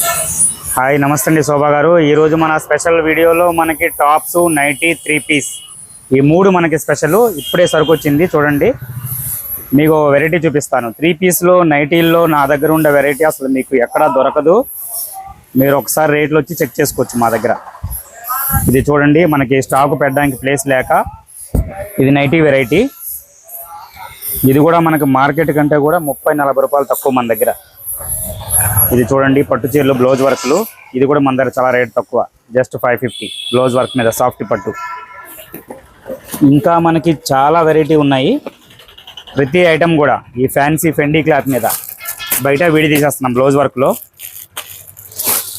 Hi నమస్తే అండి శోభా గారు. ఈరోజు మన స్పెషల్ వీడియోలో మనకి టాప్స్ నైటీ త్రీ పీస్. ఈ మూడు మనకి స్పెషల్. ఇప్పుడే సరుకు వచ్చింది చూడండి. మీకు వెరైటీ చూపిస్తాను. త్రీ పీస్లో నైటీల్లో నా దగ్గర ఉండే వెరైటీ అసలు మీకు ఎక్కడా దొరకదు. మీరు ఒకసారి రేట్లు వచ్చి చెక్ చేసుకోవచ్చు మా దగ్గర. ఇది చూడండి మనకి స్టాక్ పెట్టడానికి ప్లేస్ లేక ఇది నైటీ వెరైటీ ఇది కూడా మనకి మార్కెట్ కంటే కూడా ముప్పై నలభై రూపాయలు తక్కువ మన దగ్గర. ఇది చూడండి పట్టు చీరలు బ్లౌజ్ వర్క్లు. ఇది కూడా మన దగ్గర చాలా రేట్ తక్కువ. Just five fifty blouse work మీద సాఫ్ట్ పట్టు. ఇంకా మనకి చాలా వెరైటీ ఉన్నాయి. ప్రతి ఐటెం కూడా ఈ ఫ్యాన్సీ ఫెండీ క్లాత్ మీద. బయట విడి తీసేస్తున్నాం బ్లౌజ్ వర్క్లో.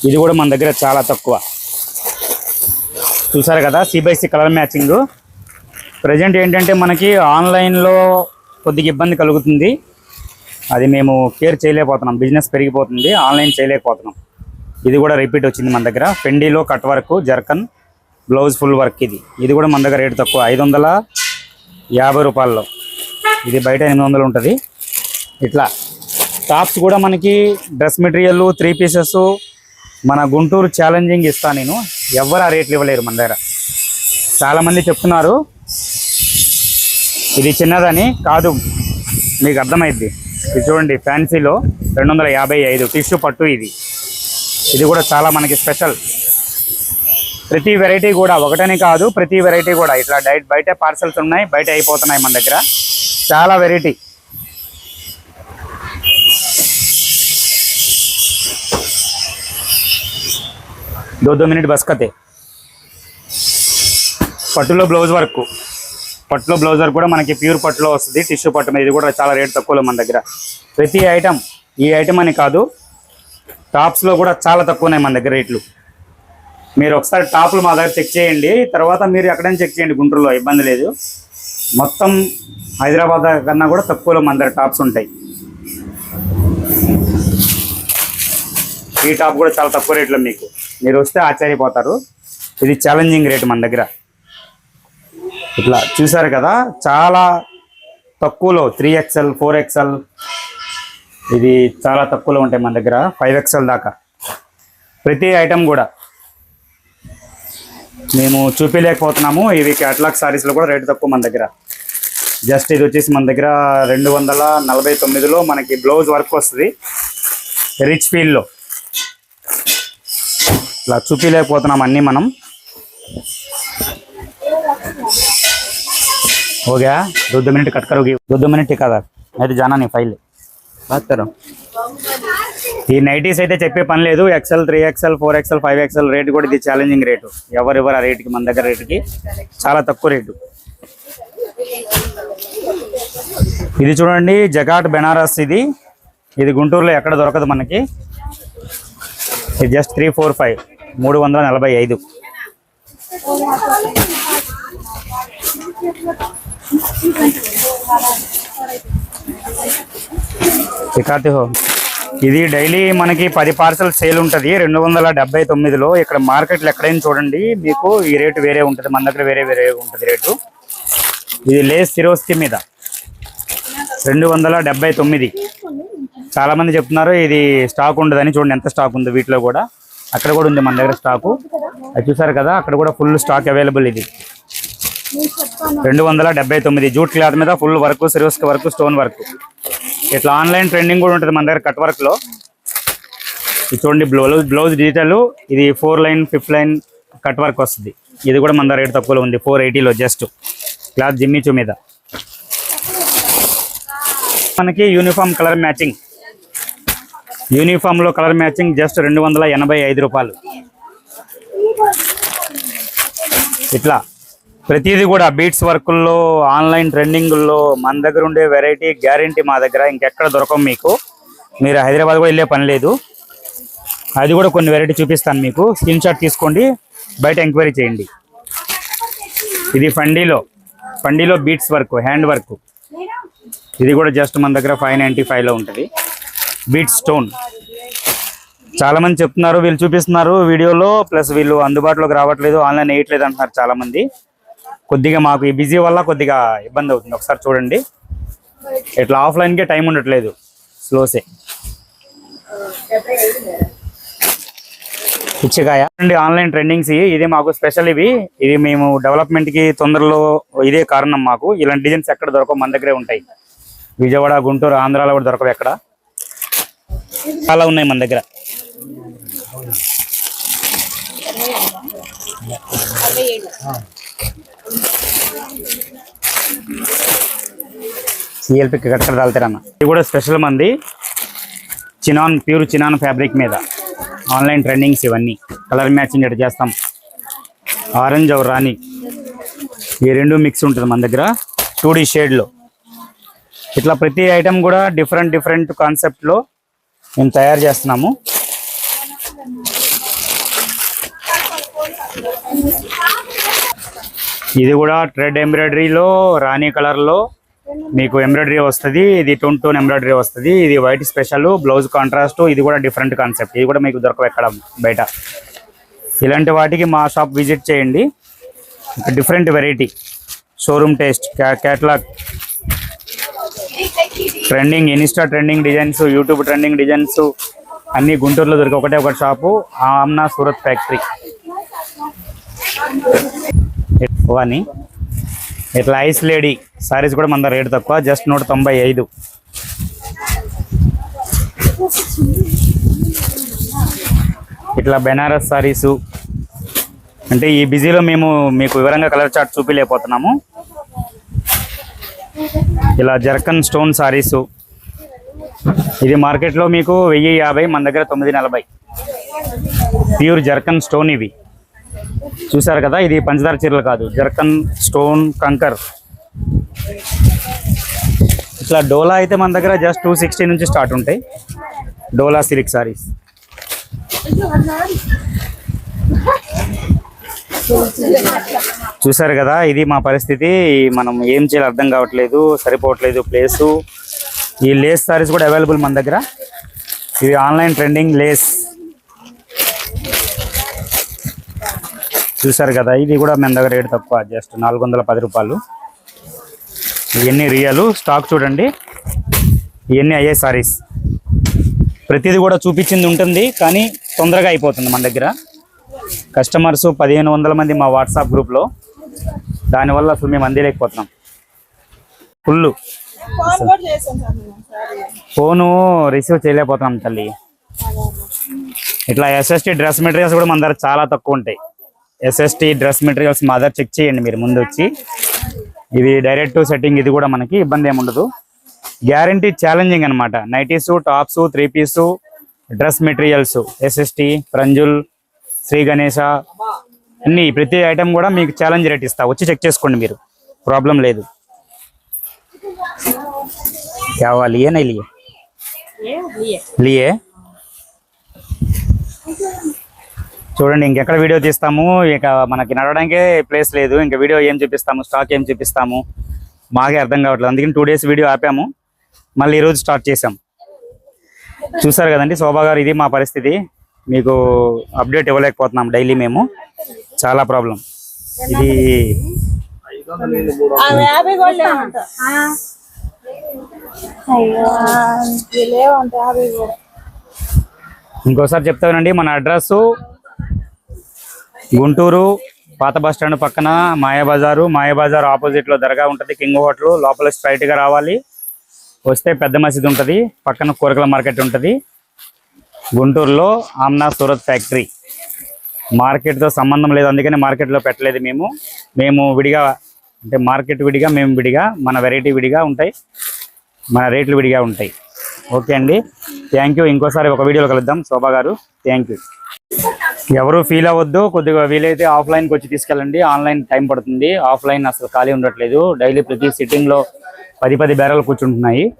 ఇది కూడా మన దగ్గర చాలా తక్కువ. చూసారు కదా సిబైసి కలర్ మ్యాచింగ్ ప్రజెంట్ ఏంటంటే మనకి ఆన్లైన్లో కొద్దిగా ఇబ్బంది కలుగుతుంది. అది మేము కేర్ చేయలేకపోతున్నాం. బిజినెస్ పెరిగిపోతుంది. ఆన్లైన్ చేయలేకపోతున్నాం. ఇది కూడా రిపీట్ వచ్చింది మన దగ్గర. ఫెండీలో cut work zircon blouse full work ఇది. ఇది కూడా మన దగ్గర రేటు తక్కువ. ఐదు వందల యాభై రూపాయల్లో. ఇది బయట ఎనిమిది వందలు ఉంటుంది. ఇట్లా. టాప్స్ కూడా మనకి డ్రెస్ మెటీరియల్ త్రీ పీసెస్ మన గుంటూరు ఛాలెంజింగ్ ఇస్తాను నేను. ఎవరు ఆ రేట్లు ఇవ్వలేరు మన దగ్గర. చాలామంది చెప్తున్నారు. ఇది చిన్నదని కాదు. మీకు అర్థమైద్ది. ఇది చూడండి ఫ్యాన్సీలో రెండు వందల యాభై ఐదు టిష్యూ పట్టు ఇది. ఇది కూడా చాలా మనకి స్పెషల్. ప్రతి వెరైటీ కూడా ఒకటని కాదు ప్రతి వెరైటీ కూడా ఇట్లా డైట్ బయట పార్సల్స్ ఉన్నాయి బయట అయిపోతున్నాయి మన దగ్గర. చాలా వెరైటీ. దో దో మినిట్ బస్కతే. పట్టులో బ్లౌజ్ వర్క్. పట్టులో బ్లౌజర్ కూడా మనకి ప్యూర్ పట్టులో వస్తుంది. టిష్యూ పట్టు ఇది కూడా చాలా రేట్ తక్కువలో మన దగ్గర. ప్రతి ఐటమ్ ఈ ఐటమ్ అని కాదు టాప్స్లో కూడా చాలా తక్కువ ఉన్నాయి మన దగ్గర రేట్లు. మీరు ఒకసారి టాప్లు మా దగ్గర చెక్ చేయండి. తర్వాత మీరు ఎక్కడైనా చెక్ చేయండి గుంటూరులో ఇబ్బంది లేదు. మొత్తం హైదరాబాద్ కన్నా కూడా తక్కువలో మన దగ్గర టాప్స్ ఉంటాయి. ఈ టాప్ కూడా చాలా తక్కువ రేట్లో మీకు. మీరు వస్తే ఆశ్చర్యపోతారు. ఇది ఛాలెంజింగ్ రేట్ మన దగ్గర. ఇట్లా చూసారు కదా చాలా తక్కువలో త్రీ ఎక్స్ఎల్ ఫోర్ ఎక్స్ఎల్ ఇది చాలా తక్కువలో ఉంటాయి మన దగ్గర ఫైవ్ ఎక్స్ఎల్ దాకా. ప్రతి ఐటెం కూడా. మేము చూపించలేకపోతున్నాము ఇవి క్యాటలాగ్ సారీస్లో కూడా రేటు తక్కువ మన దగ్గర. జస్ట్ ఇది వచ్చేసి మన దగ్గర రెండు వందల నలభై తొమ్మిదిలో మనకి బ్లౌజ్ వర్క్ వస్తుంది. రిచ్ ఫీల్డ్లో ఇలా చూపించలేకపోతున్నాం అన్నీ మనం. हो गया दो दो मिनट कट करोगी दो दो मिनट टिका था मैं तो जाना नहीं फाइल बात करो ఈ నైటీస్ అయితే చెప్పే పని లేదు Excel three Excel four Excel five Excel rate కూడా ఇది ఛాలెంజింగ్ రేటు ఎవరెవరు ఆ రేటుకి మన దగ్గర రేటుకి చాలా తక్కువ రేటు ఇది చూడండి జగాట్ బెనారస్ ఇది ఇది గుంటూరులో ఎక్కడ దొరకదు మనకి ఇది జస్ట్ త్రీ ఫోర్ ఫైవ్ మూడు వందల నలభై ఐదు దిఖాతే హో. ఇది డైలీ మనకి పది పార్సల్ సేల్ ఉంటుంది. రెండు వందల డెబ్బై తొమ్మిదిలో ఇక్కడ మార్కెట్లో ఎక్కడైనా చూడండి మీకు ఈ రేటు వేరే ఉంటుంది. మన దగ్గర వేరే వేరే ఉంటుంది రేటు. ఇది లేస్ సిరోస్కి మీద. రెండు వందల డెబ్బై తొమ్మిది. చాలామంది చెప్తున్నారు ఇది స్టాక్ ఉండదని చూడండి ఎంత స్టాక్ ఉంది వీటిలో కూడా. అక్కడ కూడా ఉంది మన దగ్గర స్టాకు. అది చూసారు కదా అక్కడ కూడా ఫుల్ స్టాక్ అవైలబుల్ ఇది. రెండు వందల డెబ్బై తొమ్మిది జూట్ క్లాత్ మీద ఫుల్ వర్క్ సిరివస్ వర్క్ స్టోన్ వర్క్. ఇట్లా ఆన్లైన్ ట్రెండింగ్ కూడా ఉంటుంది మన దగ్గర కట్ వర్క్లో. ఇది చూడండి బ్లౌజ్ బ్లౌజ్ డిజిటల్ ఇది four line fifth line cut work వస్తుంది. ఇది కూడా మన దగ్గర రేట్ తక్కువలో ఉంది ఫోర్ ఎయిటీలో జస్ట్. క్లాత్ జిమ్మిచూ మీద. మనకి యూనిఫామ్ కలర్ మ్యాచింగ్. యూనిఫామ్లో కలర్ మ్యాచింగ్ జస్ట్ రెండు వందల ఎనభై ఐదు రూపాయలు. ఇట్లా ప్రతిదీ కూడా బీట్స్ వర్కుల్లో ఆన్లైన్ ట్రెండింగుల్లో మన దగ్గర ఉండే వెరైటీ గ్యారంటీ మా దగ్గర ఇంకెక్కడ దొరకం మీకు. మీరు హైదరాబాద్ కూడా వెళ్ళే పని లేదు. అది కూడా కొన్ని వెరైటీ చూపిస్తాను మీకు. స్క్రీన్ షాట్ తీసుకోండి బయట ఎంక్వైరీ చేయండి. ఇది ఫండీలో ఫండీలో బీట్స్ వర్క్ హ్యాండ్ వర్క్. ఇది కూడా జస్ట్ మన దగ్గర ఫైవ్ నైంటీ ఫైవ్లో ఉంటుంది. Bead stone. చాలామంది చెప్తున్నారు వీళ్ళు చూపిస్తున్నారు వీడియోలో ప్లస్ వీళ్ళు అందుబాటులోకి రావట్లేదు ఆన్లైన్ వేయట్లేదు అంటున్నారు చాలా మంది కొద్దిగా మాకు ఈ బిజీ వల్ల కొద్దిగా ఇబ్బంది అవుతుంది. ఒకసారి చూడండి. ఇట్లా ఆఫ్లైన్కే టైం ఉండట్లేదు. స్లోసే. పిచ్చికాయ. అండి ఆన్లైన్ ట్రెండింగ్స్ ఇది మాకు స్పెషల్ ఇవి. ఇది మేము డెవలప్మెంట్కి తొందరలో ఇదే కారణం మాకు. ఇలాంటి డిజైన్స్ ఎక్కడ దొరకవు. మన దగ్గరే ఉంటాయి. విజయవాడ గుంటూరు ఆంధ్రాలో కూడా దొరకవు ఎక్కడ. చాలా ఉన్నాయి మన దగ్గర. సిఎల్పి కక్కడ తాగుతారన్న ఇది కూడా స్పెషల్ మంది. చినాన్ ప్యూర్ చినాన్ ఫ్యాబ్రిక్ మీద. ఆన్లైన్ ట్రెండింగ్స్ ఇవన్నీ. కలర్ మ్యాచింగ్ ఇటు చేస్తాం? ఆరెంజ్ ఒక రాణి ఈ రెండు మిక్స్ ఉంటుంది మన దగ్గర. టూ డీ షేడ్లో ఇట్లా ప్రతి ఐటెం కూడా డిఫరెంట్ డిఫరెంట్ కాన్సెప్ట్లో మేము తయారు చేస్తున్నాము. ఇది కూడా ట్రెడ్ ఎంబ్రాయిడరీలో రాణి కలర్లో. మీకు ఎంబ్రాయిడరీ వస్తుంది ఇది టోన్ టోన్ ఎంబ్రాయిడరీ వస్తుంది. ఇది వైట్ స్పెషల్ బ్లౌజ్ కాంట్రాస్ట్ ఇది కూడా డిఫరెంట్ కాన్సెప్ట్. ఇది కూడా మీకు దొరకవు ఎక్కడ బయట. ఇలాంటి వాటికి మా షాప్ విజిట్ చేయండి. Different variety. Showroom taste catalogue. Trending insta trending designs YouTube trending designs అన్ని గుంటూరులో దొరికే ఒకటే ఒక షాపు ఆమ్నా సూరత్ ఫ్యాక్టరీ. అని ఇట్లా ఐస్ లేడీ సారీస్ కూడా మన రేటు తక్కువ జస్ట్ నూట తొంభై ఐదు. ఇట్లా బెనారస్ సారీసు. అంటే ఈ బిజీలో మేము మీకు వివరంగా కలర్ చార్ట్ చూపిలేకపోతున్నాము. ఇలా జర్కన్ స్టోన్ సారీసు. ఇది మార్కెట్లో మీకు వెయ్యి యాభై మన దగ్గర తొమ్మిది నలభై. ప్యూర్ జర్కన్ స్టోన్ ఇవి. చూసారు కదా ఇది పంచదార చీరలు కాదు జర్కన్ స్టోన్ కంకర్. ఇట్లా డోలా అయితే మన దగ్గర జస్ట్ టూ సిక్స్టీ నుంచి స్టార్ట్ ఉంటాయి. డోలా సిల్క్ సారీస్ చూసారు కదా ఇది మా పరిస్థితి. మనం ఏం చేయాలి అర్థం కావట్లేదు సరిపోవట్లేదు ప్లేసు ఈ లేస్ సారీస్ కూడా అవైలబుల్ మన దగ్గర. ఇది ఆన్లైన్ ట్రెండింగ్ లేస్ చూసారు కదా ఇది కూడా మన దగ్గర రేటు తక్కువ జస్ట్ నాలుగు వందల పది రూపాయలు. ఇవన్నీ రియల్ స్టాక్ చూడండి. ఇవన్నీ అయ్యే సారీస్. ప్రతిదీ కూడా చూపించింది ఉంటుంది కానీ తొందరగా అయిపోతుంది మన దగ్గర. కస్టమర్స్ పదిహేను వందల మంది మా వాట్సాప్ గ్రూప్లో. దానివల్ల అసలు మేము అందిలేకపోతున్నాం. ఫుల్. ఫోను రిసీవ్ చేయలేకపోతున్నాం తల్లి. ఇట్లా ఎస్ఎస్టీ డ్రెస్ మెటీరియల్స్ కూడా మన దగ్గర చాలా తక్కువ ఉంటాయి. ఎస్ఎస్టీ డ్రెస్ మెటీరియల్స్ మా దగ్గర చెక్ చేయండి మీరు ముందు వచ్చి. ఇది డైరెక్ట్ సెట్టింగ్ ఇది కూడా మనకి ఇబ్బంది ఏముండదు గ్యారంటీ ఛాలెంజింగ్ అనమాట nighties tops three piece dress materials SST Pranjul Shri Ganesha అన్ని ప్రతి ఐటెం కూడా మీకు ఛాలెంజ్ రేట్ ఇస్తా. వచ్చి చెక్ చేసుకోండి మీరు. ప్రాబ్లం లేదు. కావాలి ఏ లియే. లియే? చూడండి ఇంకెక్కడ వీడియో తీస్తాము? ఇక మనకి నడవడానికే ప్లేస్ లేదు. ఇంకా వీడియో ఏం చూపిస్తాము? స్టాక్ ఏం చూపిస్తాము? మాకే అర్థం కావట్లేదు. అందుకని టూ డేస్ వీడియో ఆపాము. మళ్ళీ ఈరోజు స్టార్ట్ చేసాం చూసారు కదండి శోభా గారు ఇది మా పరిస్థితి. మీకు అప్డేట్ ఇవ్వలేకపోతున్నాం డైలీ మేము. చాలా ప్రాబ్లం ఇది ఇంకోసారి చెప్తానండి మన అడ్రస్ గుంటూరు పాత బస్ స్టాండ్ పక్కన మాయాబజారు మాయాబజార్ ఆపోజిట్లో దర్గా ఉంటుంది కింగ్ హోటల్. లోపల స్ట్రైట్గా రావాలి. వస్తే పెద్ద మసీద్ ఉంటుంది. పక్కన కూరగాయల మార్కెట్ ఉంటుంది. గుంటూరులో ఆమ్నా సూరత్ ఫ్యాక్టరీ. మార్కెట్తో సంబంధం లేదు అందుకని మార్కెట్లో పెట్టలేదు మేము. మేము విడిగా అంటే మార్కెట్ విడిగా మేము విడిగా మన వెరైటీ విడిగా ఉంటాయి. మన రేట్లు విడిగా ఉంటాయి. ఓకే అండి. Thank you. ఇంకోసారి ఒక వీడియోలో కలుద్దాం. శోభా గారు థ్యాంక్ యూ. ఎవరు ఫీల్ అవ్వద్దు కొద్దిగా వీలైతే ఆఫ్లైన్కి వచ్చి తీసుకెళ్ళండి. ఆన్లైన్ టైం పడుతుంది. ఆఫ్లైన్ అసలు ఖాళీ ఉండట్లేదు. డైలీ ప్రతి సిట్టింగ్లో పది పది బేరాలు కూర్చుంటున్నాయి.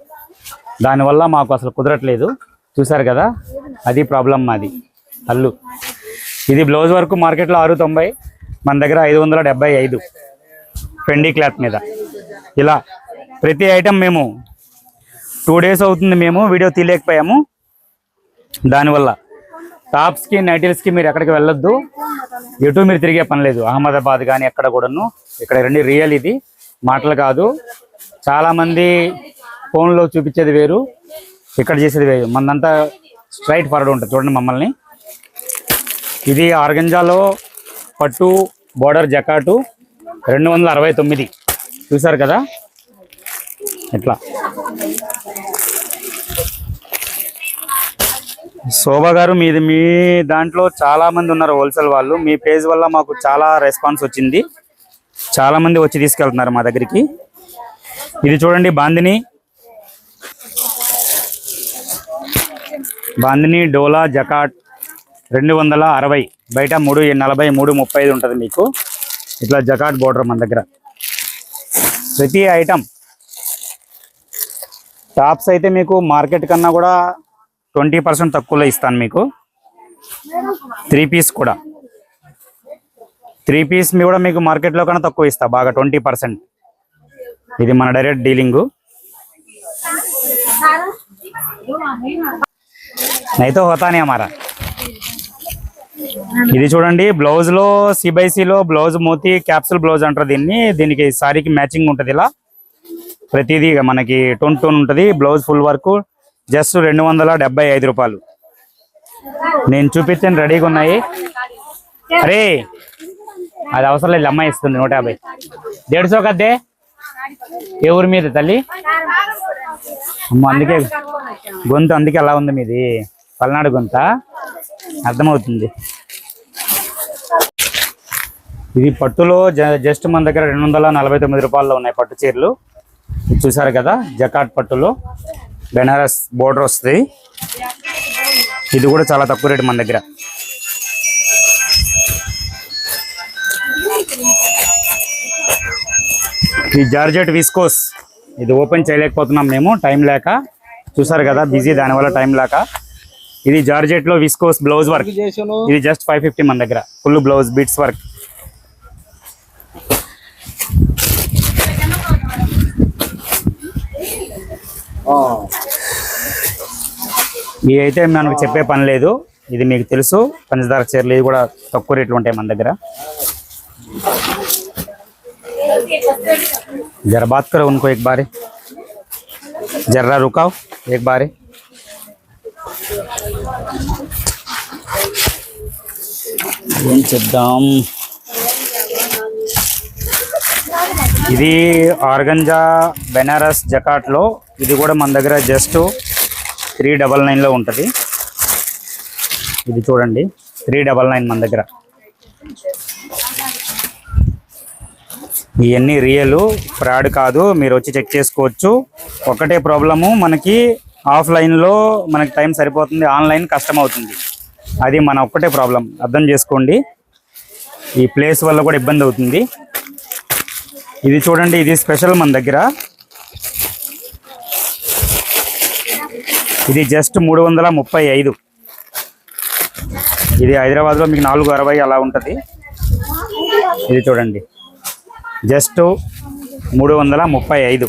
దానివల్ల మాకు అసలు కుదరట్లేదు. చూసారు కదా? అది ప్రాబ్లం మాది. అల్లు. ఇది బ్లౌజ్ వరకు మార్కెట్లో ఆరు తొంభై మన దగ్గర ఐదు వందల డెబ్బై ఐదు. ఫెండీ క్లాత్ మీద. ఇలా ప్రతి ఐటెం మేము టూ డేస్ అవుతుంది మేము. వీడియో తీయలేకపోయాము. దానివల్ల టాప్స్కి నైటిల్స్కి మీరు ఎక్కడికి వెళ్ళొద్దు. ఎటు మీరు తిరిగే పని లేదు. అహ్మదాబాద్ కానీ ఎక్కడ కూడాను. ఇక్కడ రండి రియల్ ఇది. మాటలు కాదు. చాలామంది ఫోన్లో చూపించేది వేరు. ఇక్కడ చేసేది వేరు. మనదంతా స్ట్రైట్ ఫార్వర్డ్ ఉంటుంది. చూడండి మమ్మల్ని. ఇది ఆర్గంజాలో పట్టు బోర్డర్ జకాటు రెండు వందల అరవై తొమ్మిది. చూసారు కదా? ఇట్లా శోభా గారు మీది మీ దాంట్లో చాలా మంది ఉన్నారు హోల్సేల్ వాళ్ళు. మీ పేజ్ వల్ల మాకు చాలా రెస్పాన్స్ వచ్చింది. చాలా మంది వచ్చి తీసుకెళ్తున్నారు మా దగ్గరికి. ఇది చూడండి బాందిని. బాందిని డోలా జకాట్ రెండు వందల అరవై బయట మూడు నలభై మూడు ముప్పై ఐదు ఉంటుంది మీకు. ఇట్లా జకాట్ బోర్డర్ మన దగ్గర. ప్రతి ఐటమ్ టాప్స్ అయితే మీకు మార్కెట్ కన్నా కూడా ట్వంటీ పర్సెంట్ తక్కువలో ఇస్తాను మీకు. త్రీ పీస్ కూడా. త్రీ పీస్ మీ కూడా మీకు మార్కెట్లో కన్నా తక్కువ ఇస్తా బాగా ట్వంటీ పర్సెంట్. ఇది మన డైరెక్ట్ డీలింగు. నైతో హోతానే హమారా. ఇది చూడండి బ్లౌజ్లో సి లో బ్లౌజ్ మోతి క్యాప్సుల్ బ్లౌజ్ అంటారు దీన్ని. దీనికి సారీకి మ్యాచింగ్ ఉంటుంది ఇలా. ప్రతిదీ మనకి టోన్ టోన్ ఉంటుంది బ్లౌజ్ ఫుల్ వర్క్. జస్ట్ రెండు వందల డెబ్బై ఐదు రూపాయలు. నేను చూపించాను రెడీగా ఉన్నాయి. అరే అది అవసరం లేదు అమ్మాయి ఇస్తుంది నూట యాభై. They do so కద్దే? ఏ ఊరి మీద తల్లి? అందుకే గొంతు అందుకే అలా ఉంది మీది. పల్నాడు గొంత. అర్థమవుతుంది. ఇది పట్టులో జ- జస్ట్ మన దగ్గర రెండు వందల నలభై తొమ్మిది రూపాయల్లో ఉన్నాయి పట్టు చీరలు. చూసారు కదా జకాట్ పట్టులో. బెనారస్ బోర్డర్ వస్తుంది. ఇది కూడా చాలా తక్కువ రేటు మన దగ్గర. ఈ జార్జెట్ విస్కోస్ ఇది ఓపెన్ చేయలేకపోతున్నాం మేము టైం లేక. చూసారు కదా బిజీ దానివల్ల టైం లేక. ఇది జార్జెట్లో విస్కోస్ బ్లౌజ్ వర్క్. ఇది జస్ట్ ఫైవ్ ఫిఫ్టీ మన దగ్గర ఫుల్ బ్లౌజ్ బిట్స్ వర్క్. ఇది అయితే మనకు చెప్పే పని లేదు ఇది మీకు తెలుసు పంచదార చీరలు ఇది కూడా తక్కువ రేట్లు ఉంటాయి మన దగ్గర जरा बात करो उनको एक बार जर्रा रुकाओ एक बार ఏం చేద్దాం ఇది ఆర్గంజా బెనారస్ జకాట్లో. ఇది కూడా మన దగ్గర జస్ట్ త్రీ డబల్ నైన్లో ఉంటుంది. ఇది చూడండి. త్రీ డబల్ నైన్ మన దగ్గర. ఇవన్నీ రియల్. ఫ్రాడ్ కాదు. మీరు వచ్చి చెక్ చేసుకోవచ్చు. ఒకటే ప్రాబ్లము. మనకి ఆఫ్లైన్లో మనకి టైం సరిపోతుంది. ఆన్లైన్ కష్టం అవుతుంది. అది మన ఒక్కటే ప్రాబ్లం. అర్థం చేసుకోండి. ఈ ప్లేస్ వల్ల కూడా ఇబ్బంది అవుతుంది. ఇది చూడండి ఇది స్పెషల్ మన దగ్గర. ఇది జస్ట్ మూడు వందల ముప్పై ఐదు. ఇది హైదరాబాద్లో మీకు నాలుగు అరవై అలా ఉంటుంది. ఇది చూడండి. జస్ట్ మూడు వందల ముప్పై ఐదు.